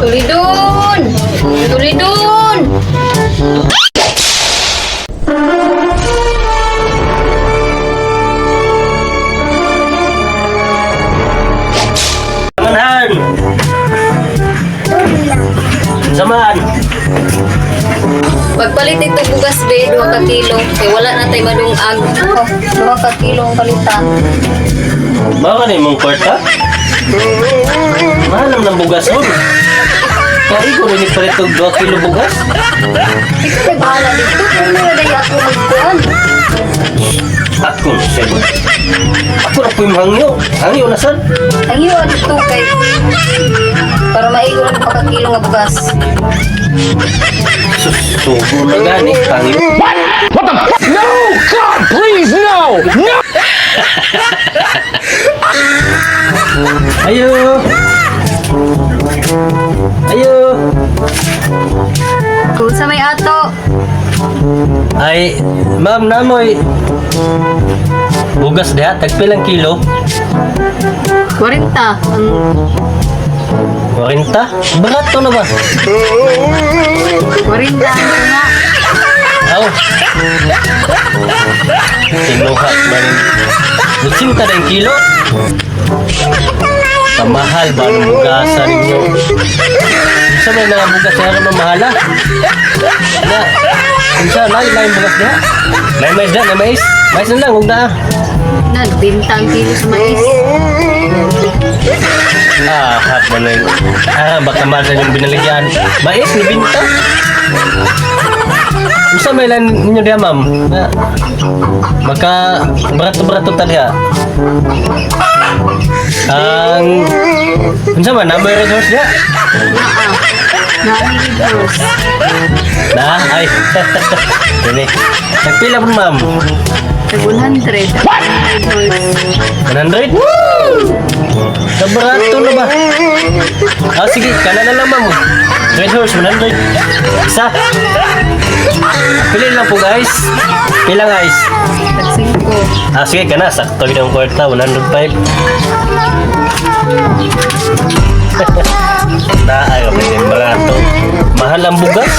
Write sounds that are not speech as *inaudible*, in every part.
Tulidun! Tulidun! Samahan! Samahan! Pagpalit ito bugas be, 2 ka kilo. Wala na tayo madungag. Oh, 2 ka kilo ang palitan. Baka na imong kwarta? Mahalam ng bugas mo. Kaya ko rin ipalit og 2 kilo bugas. Ito kay bahala dito. Kung na ako magkuhan. Ako, siya. Ako na po yung hangyo. Hangyo na sad. Ang iyo dito kay para maigo lang pa ka kilo nga bugas. Susubo na gani. Hangyo. No! God, please, no! No! *laughs* Ayo! Ayo! Kung sa may ato, Ay, ma'am, namoy. Bugas diha, tagpilang kilo. 40 ang 40? Barato na ba? 40 ang nga. Aw. Tinuha man. Butsinta na yung kilo. Kamahal ba ang bugasan ninyo? Isa may mga bugas na naman mahala. Na, isa lang, lain bugas na. May mais na, may mais. Mais na lang, huwag na. Nagbinta ang kilo sa mais. Ah, hap na na. Ah, baka mada yung binaligyan. Mais, nibinta. Isa may lan ninyo diya, ma'am. Na, Maka berato-berato tadi ya. Ang Unsa man number? Nani libros. Nah, ay. Ini. Nagpila pun, ma'am? Sa 100. 100? Sa berato na ba? Ah, sige, kanan na lang, ma'am. Red horse, 100. Isa. Pili lang po, guys. Pila, guys. Tag 5. Ah, sige ka na. Sakto yun ang kwarta. 105. Taay ka pwede barato. Mahal ang bugas.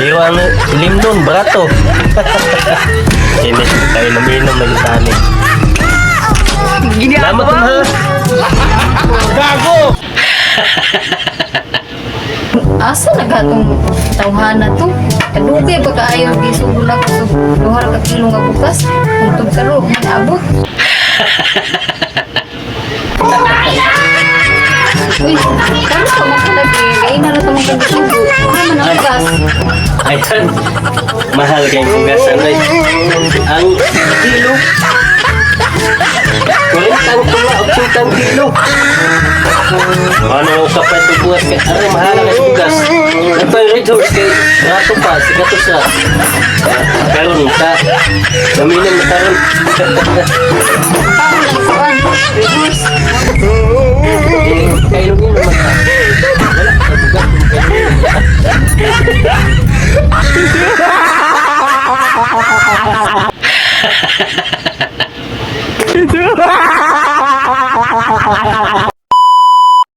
Pero ang lim nun, barato. Hindi, *laughs* kayo naminom na gitani. Salamat mo ha. Gago! Asa nagatong tawhana to? Kadugay ba kaayo gisugol ako sa duha ka kilo nga bugas? Kung tug karo man abot. Uy, kano ka makalagi? Kaya na lang tamang kagisugo. Ano man ang bugas? Ayan. Mahal kayong bugas. Anay. Ang kilo. Oksintang kilo. Ano ang kapay ito bugas? Kaya aray, mahal na yung bugas. Nagpay red horse kay rato pa. Sigato sa. Karon ka. Gaminan na karon. Paano